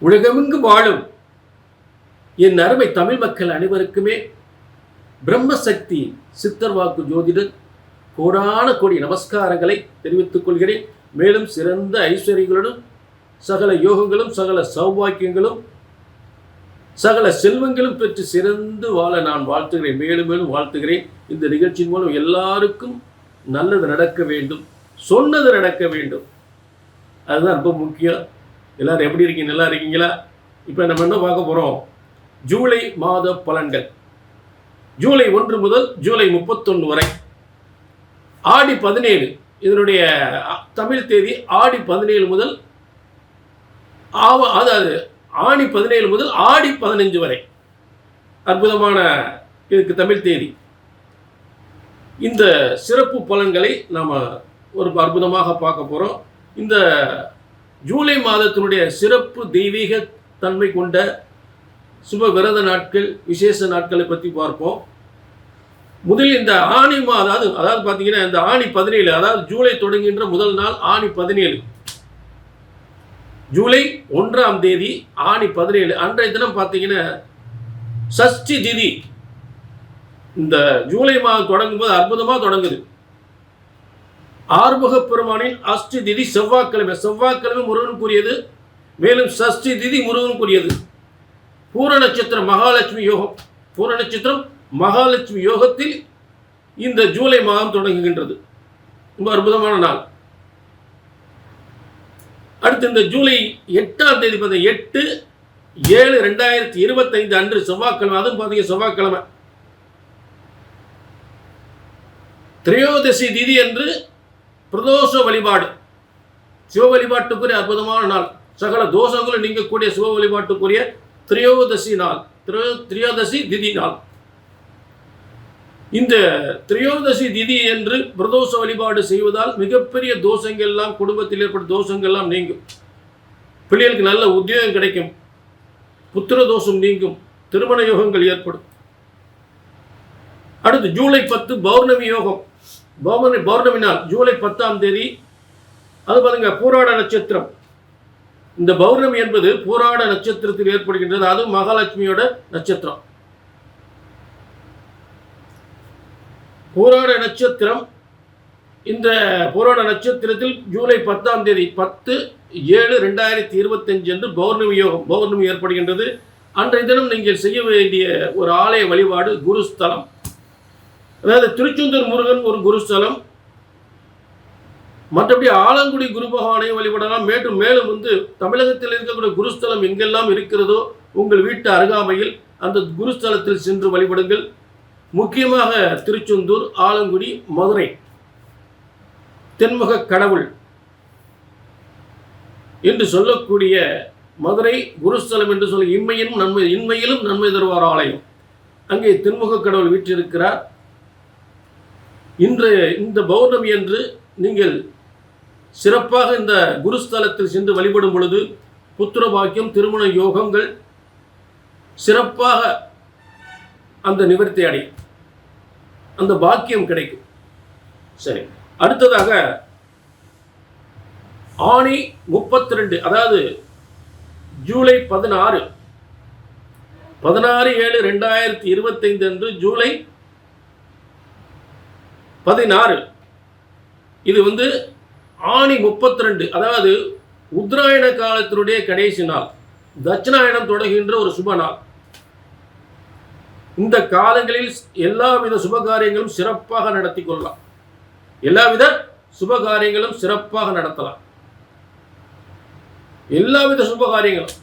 உலகமெங்கு வாழும் என் அருமை தமிழ் மக்கள் அனைவருக்குமே பிரம்மசக்தி சித்தர் வாக்கு ஜோதிடர் கோடான கோடி நமஸ்காரங்களை தெரிவித்துக் கொள்கிறேன். மேலும் சிறந்த ஐஸ்வர்யங்களுடன் சகல யோகங்களும் சகல சௌபாக்கியங்களும் சகல செல்வங்களும் பெற்று சிறந்து வாழ நான் வாழ்த்துகிறேன். மேலும் மேலும் வாழ்த்துகிறேன். இந்த நிகழ்ச்சியின் மூலம் எல்லாருக்கும் நல்லது நடக்க வேண்டும் சொன்னது நடக்க வேண்டும். அதுதான் ரொம்ப முக்கியம். எல்லாரும் எப்படி இருக்கீங்க? நல்லா இருக்கீங்களா? இப்போ நம்ம என்ன பார்க்க போகிறோம் ஜூலை மாத பலன்கள். ஜூலை ஒன்று முதல் ஜூலை முப்பத்தொன்று வரை. ஆடி பதினேழு. இதனுடைய தமிழ் தேதி ஆடி பதினேழு முதல் ஆவ அதாவது ஆணி பதினேழு முதல் ஆடி பதினஞ்சு வரை. அற்புதமான இதுக்கு தமிழ் தேதி. இந்த சிறப்பு பலன்களை நாம் ஒரு அற்புதமாக பார்க்க போகிறோம் இந்த ஜூலை மாதத்தினுடைய சிறப்பு தெய்வீக தன்மை கொண்ட சுப விரத நாட்கள் விசேஷ நாட்களை பற்றி பார்ப்போம். முதலில் இந்த ஆணி மாதம் அதாவது அதாவது பார்த்தீங்கன்னா இந்த ஆணி பதினேழு அதாவது ஜூலை தொடங்குகின்ற முதல் நாள் ஆணி பதினேழு. ஜூலை ஒன்றாம் தேதி ஆணி பதினேழு. அன்றைய தினம் பார்த்தீங்கன்னா சஷ்டி திதி. இந்த ஜூலை மாதம் தொடங்கும் போது அற்புதமாக தொடங்குது. ஆறுமுக பெருமானின் அஷ்டி திதி செவ்வாய்க்கிழமை செவ்வாய்க்கிழமை முருகனுக்குரியது மேலும் சஷ்டி திதி முருகனுக்குரியது பூர நட்சத்திரம் மகாலட்சுமி யோகம். பூர நட்சத்திரம் மகாலட்சுமி யோகத்தில் இந்த ஜூலை மாதம் தொடங்குகின்றது. ரொம்ப அற்புதமான நாள். அடுத்து இந்த ஜூலை எட்டாம் தேதி பார்த்தீங்க எட்டு ஏழு ரெண்டாயிரத்தி இருபத்தைந்து அன்று செவ்வாய்க்கிழமை. அதுவும் பார்த்தீங்க செவ்வாய்க்கிழமை. திரையோதசி திதி என்று பிரதோஷ வழிபாடு. சிவ வழிபாட்டுக்குரிய அற்புதமான நாள். சகல தோஷங்களும் நீங்கக்கூடிய சிவ வழிபாட்டுக்குரிய திரையோதசி நாள். திரையோ திரையோதசி திதி நாள். இந்த திரையோதசி திதி என்று பிரதோஷ வழிபாடு செய்வதால் மிகப்பெரிய தோஷங்கள் எல்லாம் குடும்பத்தில் ஏற்படும் தோஷங்கள் எல்லாம் நீங்கும். பிள்ளைகளுக்கு நல்ல உத்தியோகம் கிடைக்கும். புத்திர தோஷம் நீங்கும். திருமண யோகங்கள் ஏற்படும். அடுத்து ஜூலை பத்து பௌர்ணமி யோகம். பௌர்ணமி பௌர்ணமி நாள் ஜூலை பத்தாம் தேதி அது பாருங்க பூராட நட்சத்திரம். இந்த பௌர்ணமி என்பது பூராட நட்சத்திரத்தில் ஏற்படுகின்றது. அதுவும் மகாலட்சுமியோட நட்சத்திரம். பூராட நட்சத்திரம் இந்த பூராட நட்சத்திரத்தில் ஜூலை பத்தாம் தேதி பத்து ஏழு ரெண்டாயிரத்தி இருபத்தஞ்சு அன்று பௌர்ணமி யோகம் பௌர்ணமி ஏற்படுகின்றது. அன்றைய தினம் நீங்கள் செய்ய வேண்டிய ஒரு ஆலய வழிபாடு குருஸ்தலம் அதாவது திருச்செந்தூர் முருகன் ஒரு குருஸ்தலம். மற்றபடி ஆலங்குடி குரு பகவானை வழிபடலாம். மேலும் மேலும் வந்து தமிழகத்தில் இருக்கக்கூடிய குருஸ்தலம் எங்கெல்லாம் இருக்கிறதோ உங்கள் வீட்டு அருகாமையில் அந்த குருஸ்தலத்தில் சென்று வழிபடுங்கள். முக்கியமாக திருச்செந்தூர் ஆலங்குடி மதுரை. தென்முக கடவுள் என்று சொல்லக்கூடிய மதுரை குருஸ்தலம் என்று சொல்ல இம்மையிலும் நன்மை இன்மையிலும் நன்மை தருவார் ஆலயம். அங்கே தென்முக கடவுள் வீற்றிருக்கிறார். இன்று இந்த பௌர்ணமி அன்று நீங்கள் சிறப்பாக இந்த குருஸ்தலத்தில் சென்று வழிபடும் பொழுது புத்திர பாக்கியம் திருமண யோகங்கள் சிறப்பாக அந்த நிவர்த்தி அடையும் அந்த பாக்கியம் கிடைக்கும். சரி. அடுத்ததாக ஆணி முப்பத்தி ரெண்டு அதாவது ஜூலை பதினாறு. பதினாறு ஏழு ரெண்டாயிரத்தி இருபத்தைந்து அன்று ஜூலை பதினாறு. இது வந்து ஆணி முப்பத்தி ரெண்டு அதாவது உத்தராயண காலத்தினுடைய கடைசி நாள். தட்சிணாயணம் தொடங்குகின்ற ஒரு சுப நாள். இந்த காலங்களில் எல்லாவித சுப காரியங்களும் சிறப்பாக நடத்தி கொள்ளலாம். எல்லாவித சுப காரியங்களும் சிறப்பாக நடத்தலாம். எல்லாவித சுப காரியங்களும்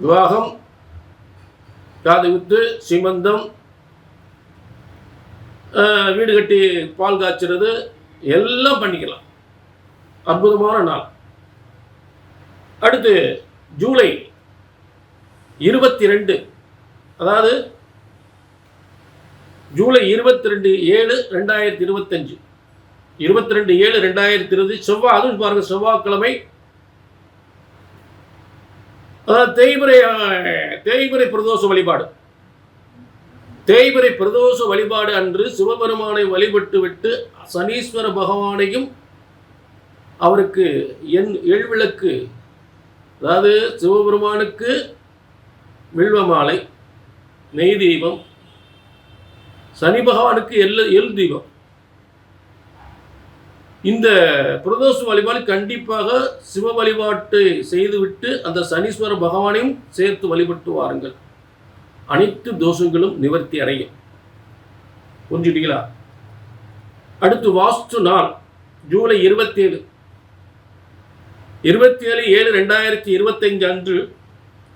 விவாகம் காது குத்து சிமந்தம் வீடு கட்டி பால் காய்ச்சறது எல்லாம் பண்ணிக்கலாம். அற்புதமான நாள். அடுத்து ஜூலை இருபத்தி ரெண்டு அதாவது ஜூலை இருபத்தி ரெண்டு ஏழு ரெண்டாயிரத்தி இருபத்தஞ்சு இருபத்தி ரெண்டு ஏழு ரெண்டாயிரத்தி இருபது செவ்வாய் அதுவும் பாருங்க செவ்வாய்க்கிழமை. அதாவது தேய்முறை தேய்முறை பிரதோஷ வழிபாடு. தேய்பிரை பிரதோஷ வழிபாடு அன்று சிவபெருமானை வழிபட்டு விட்டு சனீஸ்வர பகவானையும் அவருக்கு எண் எழுவிளக்கு அதாவது சிவபெருமானுக்கு வில்வ மாலை நெய் தீபம் சனி பகவானுக்கு எல் எல் தீபம். இந்த பிரதோஷ வழிபாடு கண்டிப்பாக சிவ வழிபாட்டை செய்துவிட்டு அந்த சனீஸ்வர பகவானையும் சேர்த்து வழிபட்டு வாருங்கள். அனைத்து தோஷங்களும் நிவர்த்தி அடையும் புரிஞ்சுட்டீங்களா? அடுத்து வாஸ்து நாள் ஜூலை இருபத்தி ஏழு இருபத்தி ஏழு ஏழு ரெண்டாயிரத்தி இருபத்தஞ்சு அன்று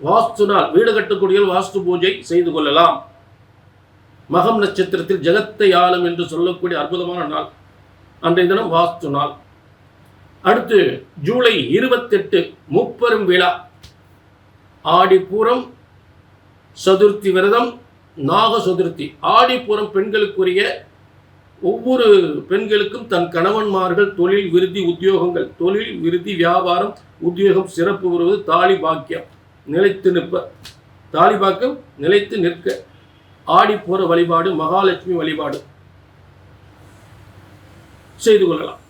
வாஸ்து நாள் வீடு கட்டக்கூடிய வாஸ்து பூஜை செய்து கொள்ளலாம். மகம் நட்சத்திரத்தில் ஜெகத்தை ஆளும் என்று சொல்லக்கூடிய அற்புதமான நாள். அன்றைய தினம் வாஸ்து நாள். அடுத்து ஜூலை இருபத்தெட்டு முப்பெரும் விழா. ஆடிப்பூரம் சதுர்த்தி விரதம் நாக சதுர்த்தி. ஆடிப்புறம் பெண்களுக்குரிய ஒவ்வொரு பெண்களுக்கும் தன் கணவன்மார்கள் தொழில் விருதி உத்தியோகங்கள். தொழில் விருதி வியாபாரம் உத்தியோகம் சிறப்பு வருவது தாலி பாக்கியம். நிலைத்து நிற்ப. தாலி பாக்கியம் நிலைத்து நிற்க. ஆடிப்புற வழிபாடு மகாலட்சுமி வழிபாடு செய்து கொள்ளலாம்.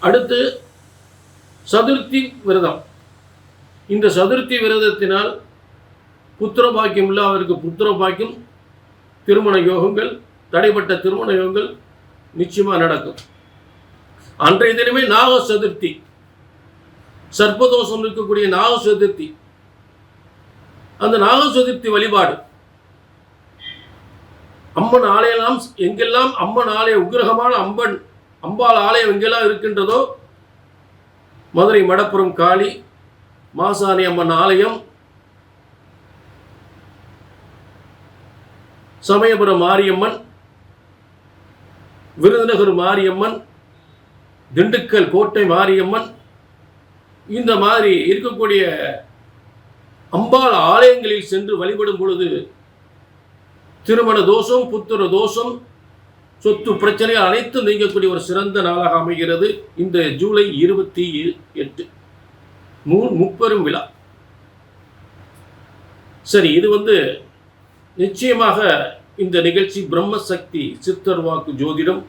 அடுத்து சதுர்த்தி விரதம். இந்த சதுர்த்தி விரதத்தினால் புத்திர பாக்கியம் இல்லை அவருக்கு புத்திர பாக்கியம் திருமண யோகங்கள் தடைப்பட்ட திருமண யோகங்கள் நிச்சயமாக நடக்கும். அன்றைய தினமே நாக சதுர்த்தி சர்ப்பதோஷம் இருக்கக்கூடிய நாக சதுர்த்தி அந்த நாக சதுர்த்தி வழிபாடு. அம்மன் ஆலயெல்லாம் எங்கெல்லாம் அம்மன் ஆலய உக்கிரகமான அம்பன் அம்பாள் ஆலயம் எங்கெல்லாம் இருக்கின்றதோ மதுரை மடப்புறம் காளி மாசாணி அம்மன் ஆலயம் சமயபுரம் மாரியம்மன் விருதுநகர் மாரியம்மன் திண்டுக்கல் கோட்டை மாரியம்மன் இந்த மாதிரி இருக்கக்கூடிய அம்பாள் ஆலயங்களில் சென்று வழிபடும் பொழுது திருமண தோஷம் புத்திர தோஷம் சொத்து பிரச்சனை அனைத்தும் நீங்கக்கூடிய ஒரு சிறந்த நாளாக அமைகிறது. இந்த ஜூலை இருபத்தி எட்டு மூ முப்பெரும் விழா. சரி இது வந்து நிச்சயமாக இந்த நிகழ்ச்சி பிரம்மசக்தி சித்தர் வாக்கு ஜோதிடம்.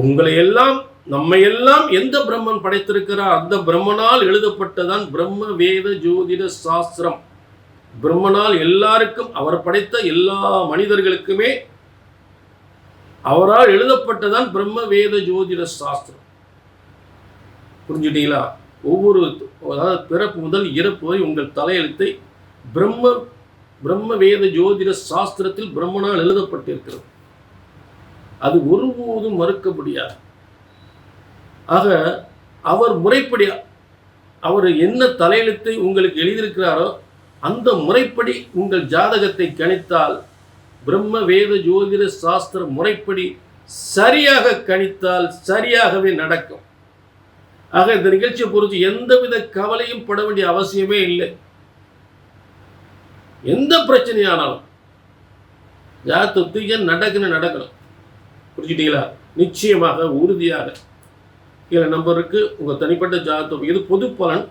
உங்களை எல்லாம் நம்மை எல்லாம் எந்த பிரம்மன் படைத்திருக்கிறார் அந்த பிரம்மனால் எழுதப்பட்டதான் பிரம்ம வேத ஜோதிட சாஸ்திரம். பிரம்மனால் எல்லாருக்கும் அவர் படைத்த எல்லா மனிதர்களுக்குமே அவரால் எழுதப்பட்டதான் பிரம்ம வேத ஜோதிட சாஸ்திரம். புரிஞ்சுட்டீங்களா? ஒவ்வொரு அதாவது பிறப்பு முதல் இறப்பு வரை உங்கள் தலையெழுத்தை பிரம்ம பிரம்ம வேத ஜோதிட சாஸ்திரத்தில் பிரம்மனால் எழுதப்பட்டிருக்கிறது. அது ஒருபோதும் மறுக்க முடியாது. ஆக அவர் முறைப்படி அவர் என்ன தலையெழுத்தை உங்களுக்கு எழுதியிருக்கிறாரோ அந்த முறைப்படி உங்கள் ஜாதகத்தை கணித்தால் பிரம்ம வேத ஜோதிட சாஸ்திர முறைப்படி சரியாக கணித்தால் சரியாகவே நடக்கும். ஆக இந்த நிகழ்ச்சியை பொறுத்து எந்தவித கவலையும் பட வேண்டிய அவசியமே இல்லை. எந்த பிரச்சனையானாலும் ஜாதகத்துக்கு நடக்குன்னு நடக்கணும். புரிஞ்சுட்டீங்களா நிச்சயமாக உறுதியாக. கீழே நம்பருக்கு உங்கள் தனிப்பட்ட ஜாதகம் இது பொது பலன்.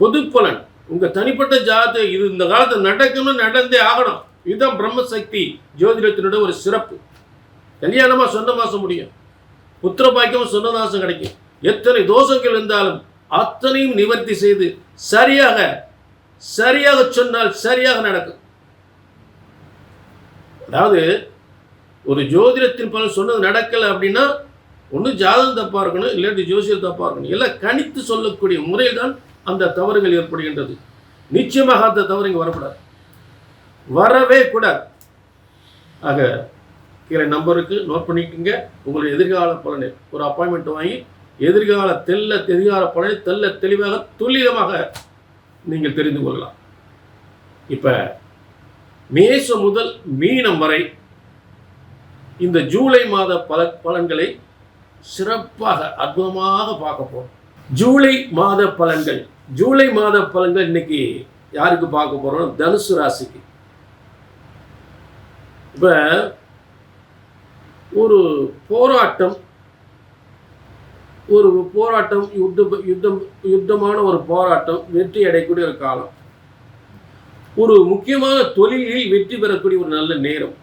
பொது பலன். உங்கள் தனிப்பட்ட ஜாதக இது இந்த காலத்தில் நடக்கணும்னு நடந்தே ஆகணும். இதுதான் பிரம்மசக்தி. ஜோதிடத்தினோட ஒரு சிறப்பு. கல்யாணமாக சொந்த மாதம் முடியும். புத்திர பாக்கியம் சொன்ன மாதம் கிடைக்கும். எத்தனை தோஷங்கள் இருந்தாலும் அத்தனையும் நிவர்த்தி செய்து சரியாக சரியாக சொன்னால் சரியாக நடக்கும். அதாவது ஒரு ஜோதிடத்தின் பலன் சொன்னது நடக்கலை அப்படின்னா ஒன்று ஜாதகம் தப்பாக இருக்கணும் இல்லாட்டி ஜோசியம் தப்பாக இருக்கணும். எல்லாம் கணித்து சொல்லக்கூடிய முறையில் தான் அந்த தவறுகள் ஏற்படுகின்றது. நிச்சயமாக அந்த தவறு இங்கே வரக்கூடாது. வரவே கூடாது. ஆக கீழே நம்பருக்கு நோட் பண்ணிக்கோங்க. உங்களுடைய எதிர்கால பலனை. ஒரு அப்பாயின்மெண்ட் வாங்கி எதிர்கால தெல்ல எதிர்கால பலனை தெல்ல தெளிவாக துல்லியமாக நீங்கள் தெரிந்து கொள்ளலாம். இப்போ மேசம் முதல் மீனம் வரை இந்த ஜூலை மாத பல பலன்களை சிறப்பாக அற்புதமாக பார்க்க போறோம். ஜூலை மாத பலன்கள். ஜூலை மாத பலன்கள் இன்னைக்கு யாருக்கு பார்க்க போறோம் தனுசு ராசிக்கு. இப்போ ஒரு போராட்டம் ஒரு போராட்டம் யுத்த யுத்தம் யுத்தமான ஒரு போராட்டம் வெற்றி அடையக்கூடிய ஒரு காலம். ஒரு முக்கியமான தொழிலில் வெற்றி பெறக்கூடிய ஒரு நல்ல நேரம்.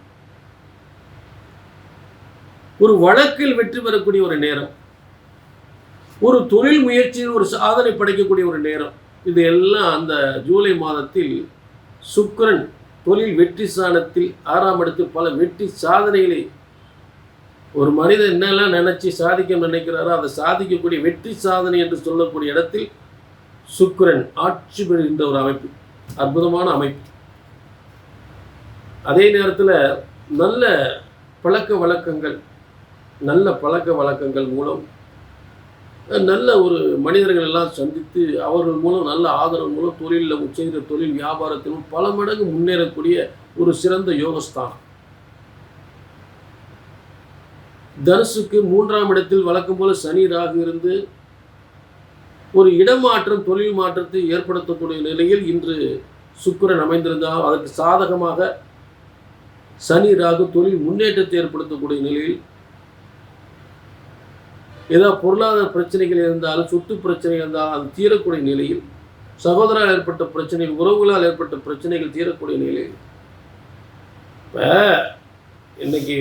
ஒரு வழக்கில் வெற்றி பெறக்கூடிய ஒரு நேரம். ஒரு தொழில் முயற்சியில் ஒரு சாதனை படைக்கக்கூடிய ஒரு நேரம். இது எல்லாம் அந்த ஜூலை மாதத்தில் சுக்கிரன் தொழில் வெற்றி ஸ்தானத்தில் ஆறாம் இடத்தில் பல வெற்றி சாதனைகளை ஒரு மனிதன் என்னெல்லாம் நினைச்சு சாதிக்க நினைக்கிறாரோ அதை சாதிக்கக்கூடிய வெற்றி சாதனை என்று சொல்லக்கூடிய இடத்தில் சுக்கரன் ஆட்சி பெறுகின்ற ஒரு அமைப்பு அற்புதமான அமைப்பு. அதே நேரத்தில் நல்ல பழக்க வழக்கங்கள் நல்ல பழக்க வழக்கங்கள் மூலம் நல்ல ஒரு மனிதர்கள் எல்லாம் சந்தித்து அவர்கள் மூலம் நல்ல ஆதரவு மூலம் தொழிலில் செய்கிற தொழில் வியாபாரத்திலும் பல மடங்கு முன்னேறக்கூடிய ஒரு சிறந்த யோகஸ்தானம். தனுசுக்கு மூன்றாம் இடத்தில் வழக்கம் போல சனி ராகு இருந்து ஒரு இடமாற்றம் தொழில் மாற்றத்தை ஏற்படுத்தக்கூடிய நிலையில் இன்று சுக்கிரன் அமைந்திருந்தால் அதற்கு சாதகமாக சனி ராகு தொழில் முன்னேற்றத்தை ஏற்படுத்தக்கூடிய நிலையில் ஏதாவது பொருளாதார பிரச்சனைகள் இருந்தாலும் சொத்து பிரச்சனை இருந்தாலும் அது தீரக்கூடிய நிலையில் சகோதரால் ஏற்பட்ட பிரச்சனைகள் உறவுகளால் ஏற்பட்ட பிரச்சனைகள் தீரக்கூடிய நிலையில். இப்போ இன்னைக்கு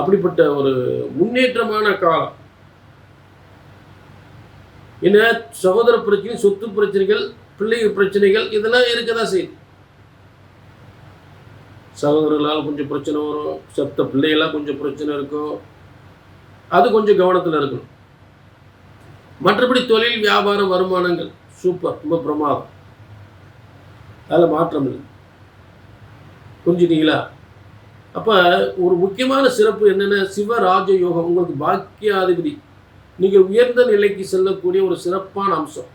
அப்படிப்பட்ட ஒரு முன்னேற்றமான காலம். என்ன? சகோதர பிரச்சனை சொத்து பிரச்சனைகள் பிள்ளை பிரச்சனைகள் இதெல்லாம் இருக்க தான் செய்யுது. சகோதரர்களால் கொஞ்சம் பிரச்சனை வரும் செத்த பிள்ளைகளால் கொஞ்சம் பிரச்சனை இருக்கும். அது கொஞ்சம் கவனத்தில் இருக்கணும். மற்றபடி தொழில் வியாபார வருமானங்கள் சூப்பர் ரொம்ப பிரமாதம். அதில் மாற்றம் இல்லை. புரிஞ்சுட்டீங்களா? அப்போ ஒரு முக்கியமான சிறப்பு என்னென்ன? சிவராஜ யோகம் உங்களுக்கு பாக்கியாதிபதி. நீங்கள் உயர்ந்த நிலைக்கு செல்லக்கூடிய ஒரு சிறப்பான அம்சம்.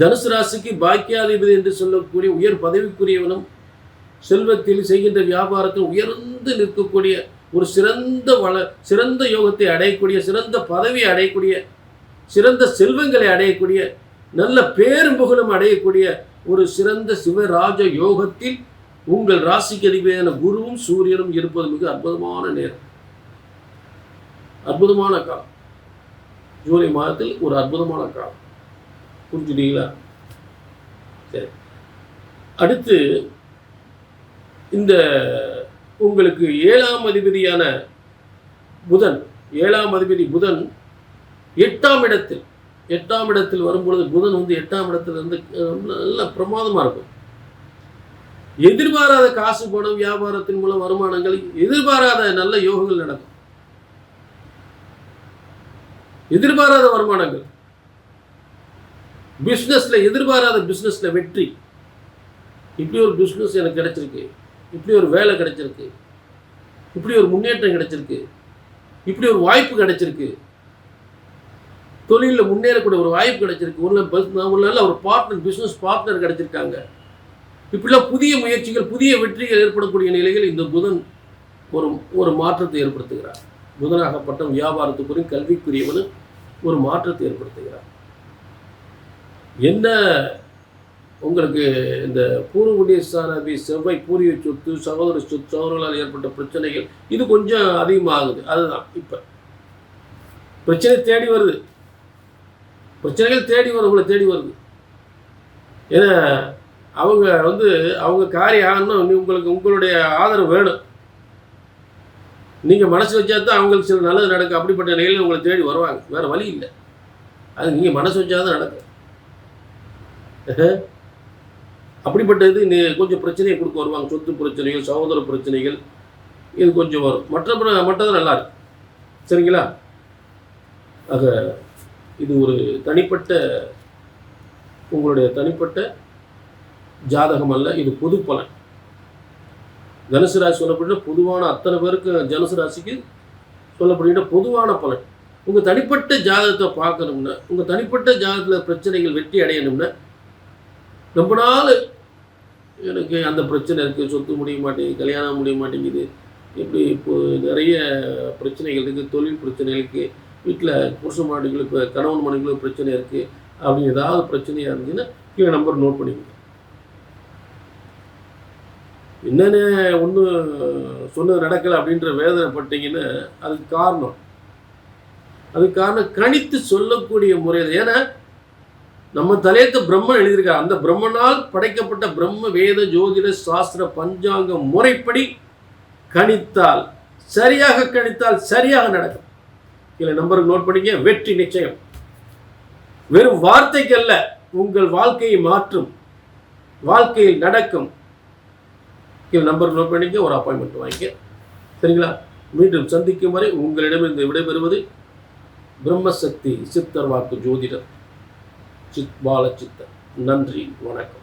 தனுசு ராசிக்கு பாக்கியாதிபதி என்று சொல்லக்கூடிய உயர் பதவிக்குரியவனும் செல்வத்தில் செய்கின்ற வியாபாரத்தில் உயர்ந்து நிற்கக்கூடிய ஒரு சிறந்த வள சிறந்த யோகத்தை அடையக்கூடிய சிறந்த பதவியை அடையக்கூடிய சிறந்த செல்வங்களை அடையக்கூடிய நல்ல பேரும் புகழும் அடையக்கூடிய ஒரு சிறந்த சிவராஜ யோகத்தில் உங்கள் ராசிக்கு அதிபதியான குருவும் சூரியனும் இருப்பது மிக அற்புதமான நேரம். அற்புதமான காலம். ஜூலை மாதத்தில் ஒரு அற்புதமான காலம். புரிஞ்சுட்டீங்களா? சரி. அடுத்து இந்த உங்களுக்கு ஏழாம் அதிபதியான புதன் ஏழாம் அதிபதி புதன் எட்டாம் இடத்தில் எட்டாம் இடத்தில் வரும்பொழுது புதன் வந்து எட்டாம் இடத்துல இருந்து நல்ல பிரமாதமாக இருக்கும். எதிர்பாராத காசு பணம் வியாபாரத்தின் மூலம் வருமானங்கள் எதிர்பாராத நல்ல யோகங்கள் நடக்கும். எதிர்பாராத வருமானங்கள். பிஸ்னஸ்ல எதிர்பாராத பிஸ்னஸ்ல வெற்றி. இப்படி ஒரு பிஸ்னஸ் எனக்கு கிடைச்சிருக்கு. இப்படி ஒரு வேலை கிடைச்சிருக்கு. இப்படி ஒரு முன்னேற்றம் கிடைச்சிருக்கு. இப்படி ஒரு வாய்ப்பு கிடைச்சிருக்கு. தொழிலில் முன்னேறக்கூடிய ஒரு வாய்ப்பு கிடைச்சிருக்கு. ஒரு பஸ் ஒரு நல்ல ஒரு பார்ட்னர் பிஸ்னஸ் பார்ட்னர் கிடைச்சிருக்காங்க. இப்படிலாம் புதிய முயற்சிகள் புதிய வெற்றிகள் ஏற்படக்கூடிய நிலையில் இந்த புதன் ஒரு ஒரு மாற்றத்தை ஏற்படுத்துகிறார். புதனாகப்பட்ட வியாபாரத்துக்குரிய கல்விக்குரியவனும் ஒரு மாற்றத்தை ஏற்படுத்துகிறார். என்ன உங்களுக்கு இந்த பூர்வகுடிய செவ்வாய் பூரிய சொத்து சகோதர சொத்து சகோதரர்களால் ஏற்பட்ட பிரச்சனைகள் இது கொஞ்சம் அதிகமாகுது. அதுதான் இப்போ. பிரச்சனை தேடி வருது. பிரச்சனைகள் தேடி வரும் உங்களை தேடி வருது. ஏன்னா அவங்க வந்து அவங்க காரியம் ஆகணும் உங்களுக்கு உங்களுடைய ஆதரவு வேணும். நீங்கள் மனசு வச்சா தான் அவங்களுக்கு சில நல்லது நடக்கும். அப்படிப்பட்ட நிலையில் உங்களை தேடி வருவாங்க. வேறு வழி இல்லை. அது நீங்கள் மனசு வச்சா தான் நடக்கும். அப்படிப்பட்ட இது நீ கொஞ்சம் பிரச்சனையை கொடுக்க வருவாங்க. சொத்து பிரச்சனைகள் சகோதர பிரச்சனைகள் இது கொஞ்சம் வரும். மற்ற மற்றது நல்லா சரிங்களா? ஆக இது ஒரு தனிப்பட்ட உங்களுடைய தனிப்பட்ட ஜாதகம் அல்ல இது பொது பலன். தனுசு ராசி சொல்லப்படுற பொதுவான அத்தனை பேருக்கு தனுசு ராசிக்கு சொல்லப்படுகின்ற பொதுவான பலன். உங்கள் தனிப்பட்ட ஜாதகத்தை பார்க்கணும்னா உங்கள் தனிப்பட்ட ஜாதகத்தில் பிரச்சனைகள் வெற்றி அடையணும்னா ரொம்ப நாள் எனக்கு அந்த பிரச்சனை இருக்குது சொத்து முடிய மாட்டேங்குது கல்யாணம் முடிய மாட்டேங்குது இப்படி இப்போ நிறைய பிரச்சனைகள் இருக்குது தொழில் பிரச்சனைகளுக்கு வீட்டில் புருஷ மாடுகளுக்கு கணவன் மனைவிகளுக்கு பிரச்சனை இருக்குது அப்படின்னு ஏதாவது பிரச்சனையாக இருந்துச்சுன்னா கீழே நம்பர் நோட் பண்ணிக்கணும் என்னென்ன ஒன்று சொன்னது நடக்கலை அப்படின்ற வேதனைப்பட்டீங்கன்னா அதுக்கு காரணம். அதுக்கு காரணம் கணித்து சொல்லக்கூடிய முறையில். ஏன்னா நம்ம தலையத்த பிரம்மன் எழுதியிருக்கார். அந்த பிரம்மனால் படைக்கப்பட்ட பிரம்ம வேத ஜோதிட சாஸ்திர பஞ்சாங்க முறைப்படி கணித்தால் சரியாக கணித்தால் சரியாக நடக்கும். இல்லை நம்பருக்கு நோட் பண்ணிக்க வெற்றி நிச்சயம். வெறும் வார்த்தைக்கு அல்ல உங்கள் வாழ்க்கையை மாற்றும். வாழ்க்கையில் நடக்கும். கீழே நம்பர் நோட் பண்ணிக்க ஒரு அப்பாயின்மெண்ட் வாங்கிக்க. சரிங்களா? மீண்டும் சந்திக்கும் வரை உங்களிடமிருந்து விடைபெறுவது பிரம்மசக்தி சித்தர் வாக்கு ஜோதிடர் சித் பாலச்சித்தர். நன்றி வணக்கம்.